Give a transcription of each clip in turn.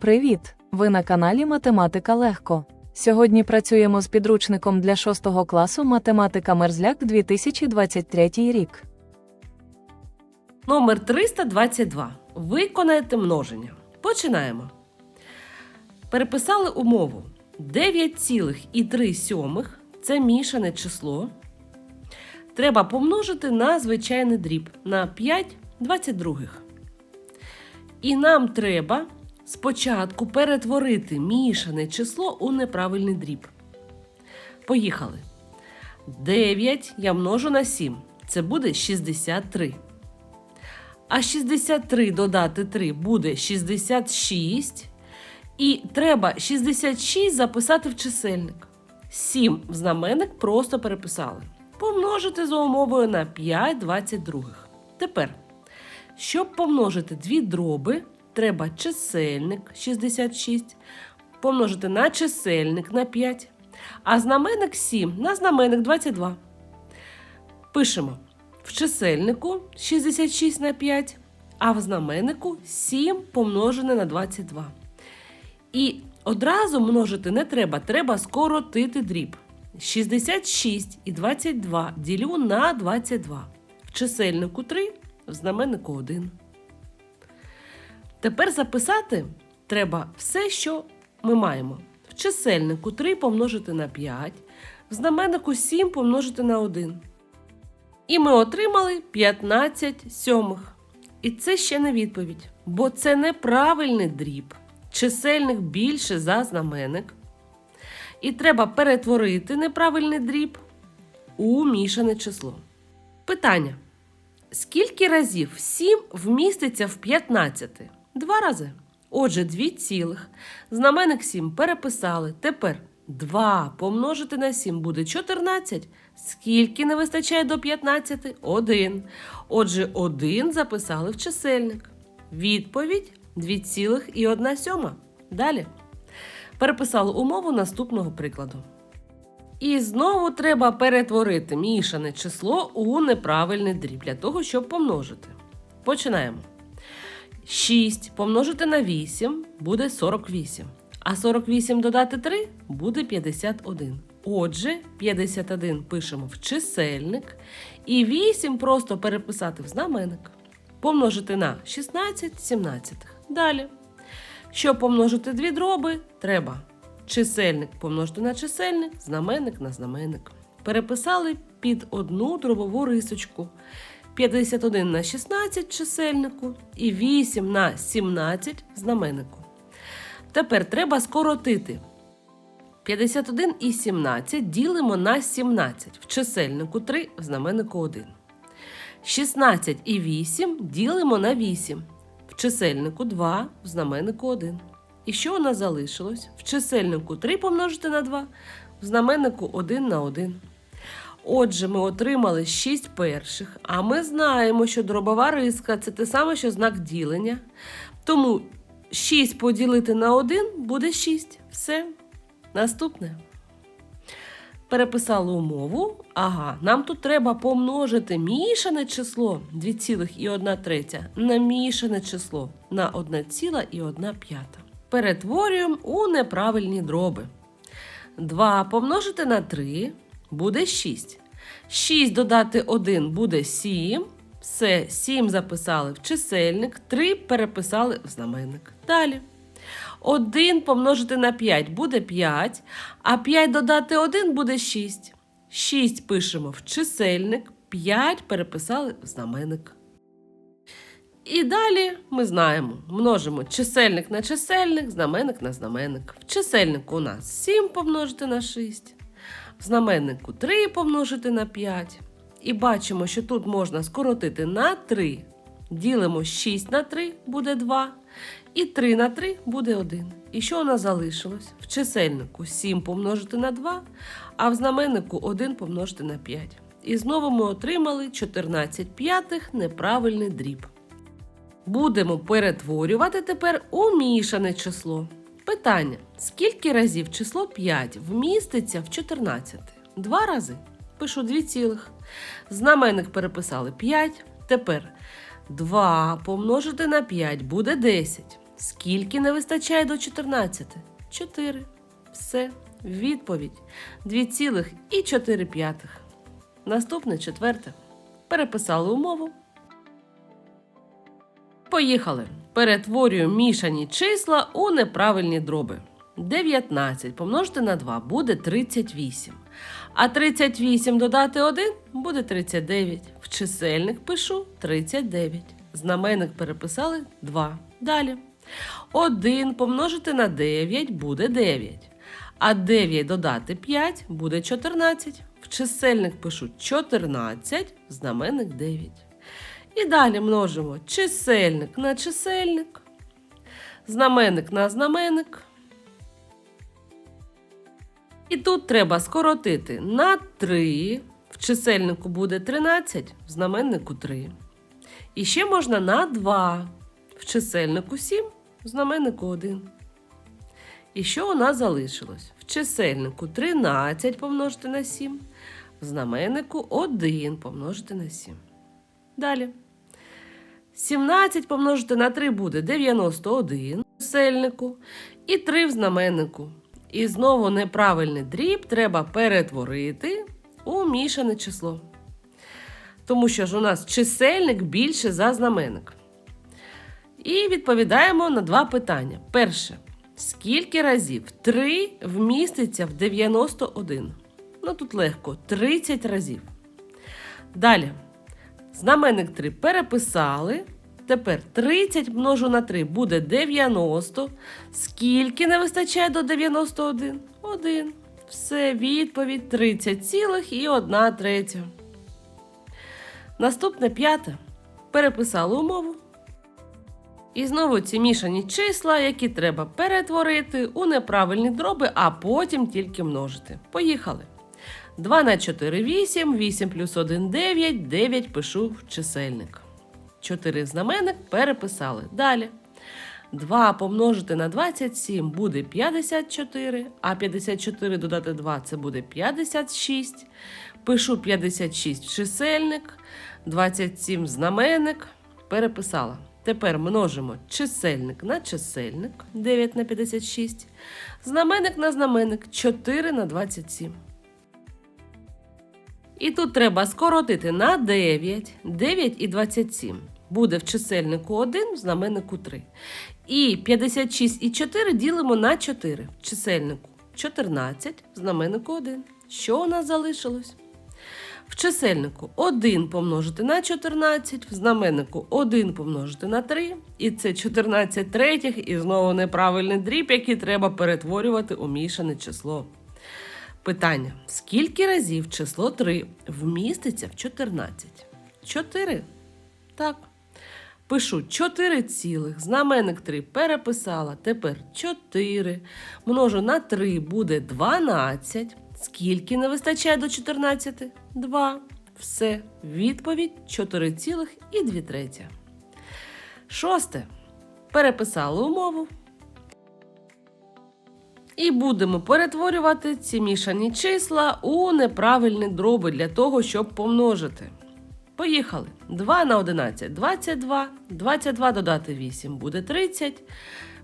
Привіт! Ви на каналі Математика Легко. Сьогодні працюємо з підручником для 6 класу Математика Мерзляк 2023 рік. Номер 322. Виконайте множення. Починаємо. Переписали умову. 9,3 це мішане число. Треба помножити на звичайний дріб на 5 22. І нам треба спочатку перетворити мішане число у неправильний дріб. Поїхали. 9 я множу на 7. Це буде 63. А 63 додати 3 буде 66. І треба 66 записати в чисельник. 7 в знаменник просто переписали. Помножити за умовою на 5 22. Тепер, щоб помножити дві дроби, треба чисельник 66 помножити на чисельник на 5, а знаменник 7 на знаменник 22. Пишемо в чисельнику 66 на 5, а в знаменнику 7 помножене на 22. І одразу множити не треба, треба скоротити дріб. 66 і 22 ділю на 22. В чисельнику 3, в знаменнику 1. Тепер записати треба все, що ми маємо. В чисельнику 3 помножити на 5, в знаменнику 7 помножити на 1. І ми отримали 15 сьомих. І це ще не відповідь, бо це неправильний дріб. Чисельник більше за знаменник. І треба перетворити неправильний дріб у мішане число. Питання: скільки разів 7 вміститься в 15? Два рази. Отже, 2 цілих. Знаменник 7 переписали. Тепер 2 помножити на 7 буде 14. Скільки не вистачає до 15? 1. Отже, 1 записали в чисельник. Відповідь 2,1 сьома. Далі. Переписали умову наступного прикладу. І знову треба перетворити мішане число у неправильний дріб для того, щоб помножити. Починаємо. 6 помножити на 8 буде 48. А 48 додати 3 буде 51. Отже, 51 пишемо в чисельник. І 8 просто переписати в знаменник. Помножити на 16 17. Далі. Щоб помножити дві дроби, треба чисельник помножити на чисельник, знаменник на знаменник. Переписали під одну дробову рисочку. 51 на 16 чисельнику і 8 на 17 знаменнику. Тепер треба скоротити. 51 і 17 ділимо на 17 в чисельнику 3 в знаменнику 1. 16 і 8 ділимо на 8 в чисельнику 2 в знаменнику 1. І що у нас залишилось? В чисельнику 3 помножити на 2, в знаменнику 1 на 1. Отже, ми отримали 6 перших, а ми знаємо, що дробова риска це те саме, що знак ділення. Тому 6 поділити на 1 буде 6. Все. Наступне. Переписали умову. Ага, нам тут треба помножити мішане число 2,1 третя на мішане число на 1,1 п'ята. Перетворюємо у неправильні дроби. 2 помножити на 3 буде 6. 6 додати 1 буде 7. Все, 7 записали в чисельник, 3 переписали в знаменник. Далі. 1 помножити на 5 буде 5, а 5 додати 1 буде 6. 6 пишемо в чисельник, 5 переписали в знаменник. І далі ми знаємо, множимо чисельник на чисельник, знаменник на знаменник. В чисельнику у нас 7 помножити на 6, в знаменнику 3 помножити на 5. І бачимо, що тут можна скоротити на 3. Ділимо 6 на 3 буде 2. І 3 на 3 буде 1. І що у нас залишилось? В чисельнику 7 помножити на 2, а в знаменнику 1 помножити на 5. І знову ми отримали 14 п'ятих неправильний дріб. Будемо перетворювати тепер у мішане число. Питання: скільки разів число 5 вміститься в 14? Два рази. Пишу 2 цілих. Знаменник переписали 5. Тепер 2 помножити на 5 буде 10. Скільки не вистачає до 14? 4. Все. Відповідь 2,4. Наступне четверте. Переписали умову. Поїхали. Перетворюємо мішані числа у неправильні дроби. 19 помножити на 2 буде 38. А 38 додати 1 буде 39. В чисельник пишу 39. Знаменник переписали 2. Далі. 1 помножити на 9 буде 9. А 9 додати 5 буде 14. В чисельник пишу 14, знаменник 9. І далі множимо чисельник на чисельник, знаменник на знаменник. І тут треба скоротити на 3. В чисельнику буде 13, в знаменнику 3. І ще можна на 2. В чисельнику 7, в знаменнику 1. І що у нас залишилось? В чисельнику 13 помножити на 7, в знаменнику 1 помножити на 7. Далі. 17 помножити на 3 буде 91 в чисельнику і 3 в знаменнику. І знову неправильний дріб треба перетворити у мішане число. Тому що ж у нас чисельник більше за знаменник. І відповідаємо на два питання. Перше. Скільки разів 3 вміститься в 91? Ну тут легко 30 разів. Далі. Знаменник 3 переписали. Тепер 30 множу на 3 буде 90. Скільки не вистачає до 91? 1. Все, відповідь 30 цілих і 1 третя. Наступне п'яте. Переписали умову. І знову ці мішані числа, які треба перетворити у неправильні дроби, а потім тільки множити. Поїхали. 2 на 4 8, 8 плюс 1 9, 9 пишу в чисельник. 4 знаменник переписали. Далі. 2 помножити на 27 буде 54, а 54 додати 2 це буде 56. Пишу 56 в чисельник, 27 знаменник. Переписала. Тепер множимо чисельник на чисельник 9 на 56, знаменник на знаменник 4 на 27. І тут треба скоротити на 9, 9 і 27. Буде в чисельнику 1, в знаменнику 3. І 56 і 4 ділимо на 4. В чисельнику 14, в знаменнику 1. Що у нас залишилось? В чисельнику 1 помножити на 14, в знаменнику 1 помножити на 3. І це 14 третіх, і знову неправильний дріб, який треба перетворювати у мішане число. Питання: скільки разів число 3 вміститься в 14? 4. Так. Пишу 4 цілих, знаменник 3 переписала. Тепер 4. Множу на 3 буде 12. Скільки не вистачає до 14? 2. Все. Відповідь 4 цілих і 2 треті. Шосте. Переписали умову. І будемо перетворювати ці мішані числа у неправильні дроби для того, щоб помножити. Поїхали. 2 на 11 22. 22 додати 8 буде 30.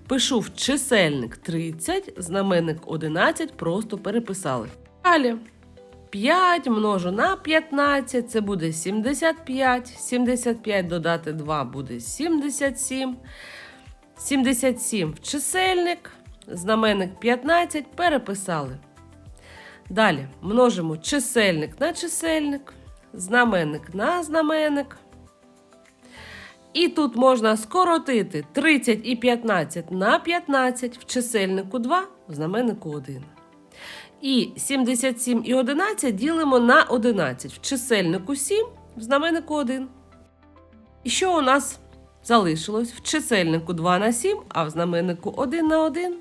Пишу в чисельник 30, знаменник 11 просто переписали. Далі. 5 множу на 15, це буде 75. 75 додати 2 буде 77. 77 в чисельник, знаменник 15 переписали. Далі множимо чисельник на чисельник, знаменник на знаменник. І тут можна скоротити 30 і 15 на 15 в чисельнику 2, в знаменнику 1. І 77 і 11 ділимо на 11 в чисельнику 7, в знаменнику 1. І що у нас залишилось? В чисельнику 2 на 7, а в знаменнику 1 на 1.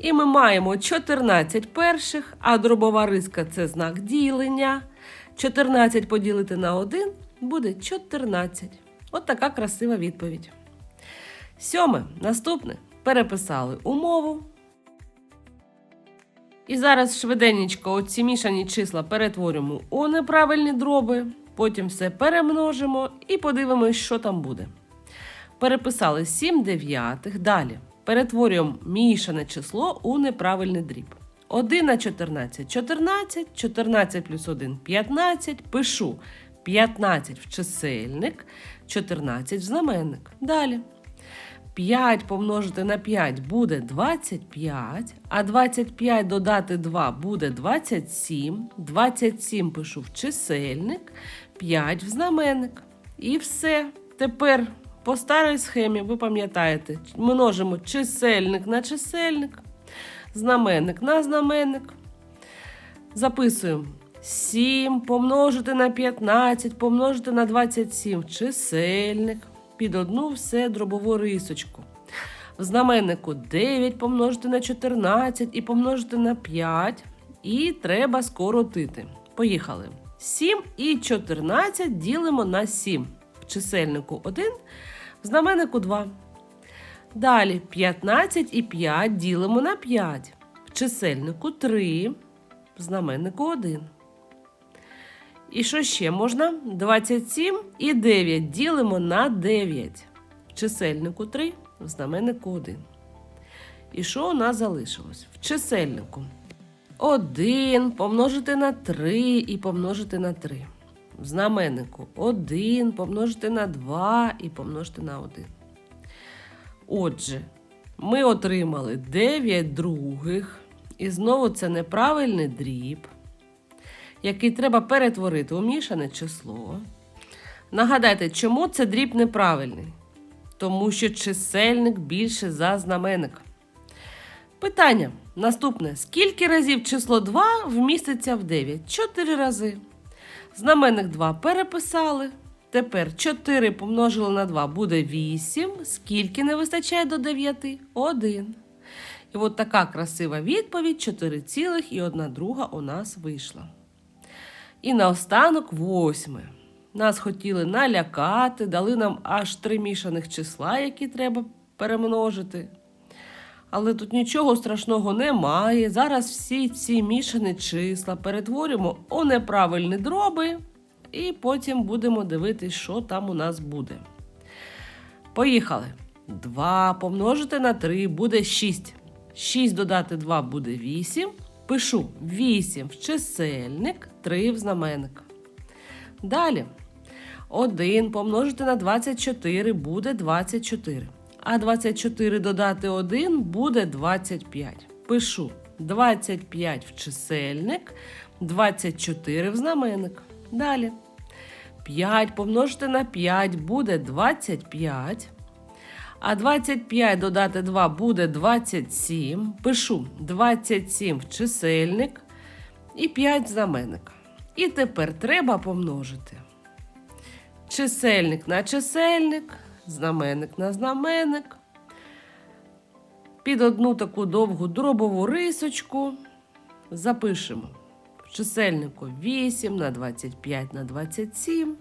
І ми маємо 14 перших, а дробова риска це знак ділення. 14 поділити на 1 буде 14. От така красива відповідь. Сьоме. Наступне. Переписали умову. І зараз швиденько оці мішані числа перетворюємо у неправильні дроби. Потім все перемножимо і подивимось, що там буде. Переписали 7 дев'ятих. Далі перетворюємо мішане число у неправильний дріб. 1 на 14 14, 14 плюс 1 15. Пишу 15 в чисельник, 14 в знаменник. Далі. 5 помножити на 5 буде 25, а 25 додати 2 буде 27. 27 пишу в чисельник, 5 в знаменник. І все. Тепер по старій схемі, ви пам'ятаєте, множимо чисельник на чисельник, знаменник на знаменник. Записуємо 7 помножити на 15, помножити на 27 чисельник. Під одну все дробову рисочку. В знаменнику 9 помножити на 14 і помножити на 5. І треба скоротити. Поїхали. 7 і 14 ділимо на 7. Чисельнику 1, в знаменнику 2. Далі 15 і 5 ділимо на 5. В чисельнику 3, в знаменнику 1. І що ще можна? 27 і 9 ділимо на 9. В чисельнику 3, в знаменнику 1. І що у нас залишилось? В чисельнику 1 помножити на 3 і помножити на 3. В знаменнику 1 помножити на 2 і помножити на 1. Отже, ми отримали 9 других. І знову це неправильний дріб який треба перетворити у мішане число. Нагадайте, чому це дріб неправильний? Тому що чисельник більше за знаменник. Питання наступне: скільки разів число 2 вміститься в 9? 4 рази. Знаменник 2 переписали. Тепер 4 помножили на 2 буде 8. Скільки не вистачає до 9? 1. І от така красива відповідь: 4,1 друга у нас вийшла. І наостанок восьме. Нас хотіли налякати, дали нам аж три мішаних числа, які треба перемножити. Але тут нічого страшного немає. Зараз всі ці мішані числа перетворюємо у неправильні дроби, і потім будемо дивитись, що там у нас буде. Поїхали. 2 помножити на 3 буде 6. 6 додати 2 буде 8. Пишу 8 в чисельник, 3 в знаменник. Далі 1 помножити на 24 буде 24. А 24 додати 1 буде 25. Пишу 25 в чисельник, 24 в знаменник. Далі 5 помножити на 5 буде 25. А 25 додати 2 буде 27. Пишу 27 в чисельник і 5 в знаменник. І тепер треба помножити. Чисельник на чисельник, знаменник на знаменник. Під одну таку довгу дробову рисочку запишемо в чисельнику 8 на 25 на 27.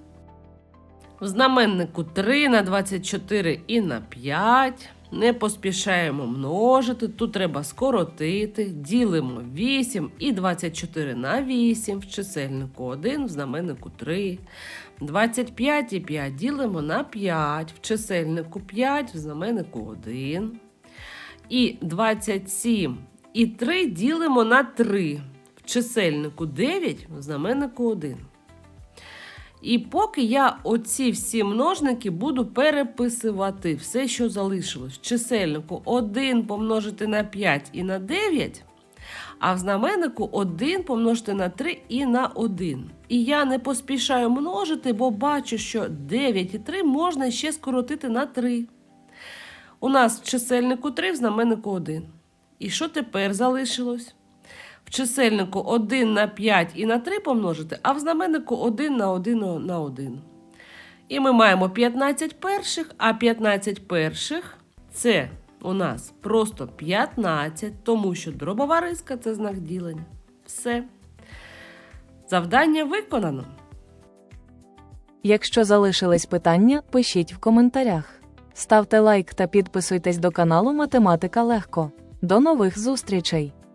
В знаменнику 3 на 24 і на 5. Не поспішаємо множити. Тут треба скоротити. Ділимо 8 і 24 на 8. В чисельнику 1, в знаменнику 3. 25 і 5 ділимо на 5. В чисельнику 5, в знаменнику 1. І 27 і 3 ділимо на 3. В чисельнику 9, в знаменнику 1. І поки я оці всі множники буду переписувати все, що залишилось. Чисельнику 1 помножити на 5 і на 9, а в знаменнику 1 помножити на 3 і на 1. І я не поспішаю множити, бо бачу, що 9 і 3 можна ще скоротити на 3. У нас в чисельнику 3, в знаменнику 1. І що тепер залишилось? Чисельнику 1 на 5 і на 3 помножити, а в знаменнику 1 на 1 на 1. І ми маємо 15 перших, а 15 перших це у нас просто 15, тому що дробова риска це знак ділення. Все. Завдання виконано. Якщо залишились питання, пишіть в коментарях. Ставте лайк та підписуйтесь до каналу Математика Легко. До нових зустрічей!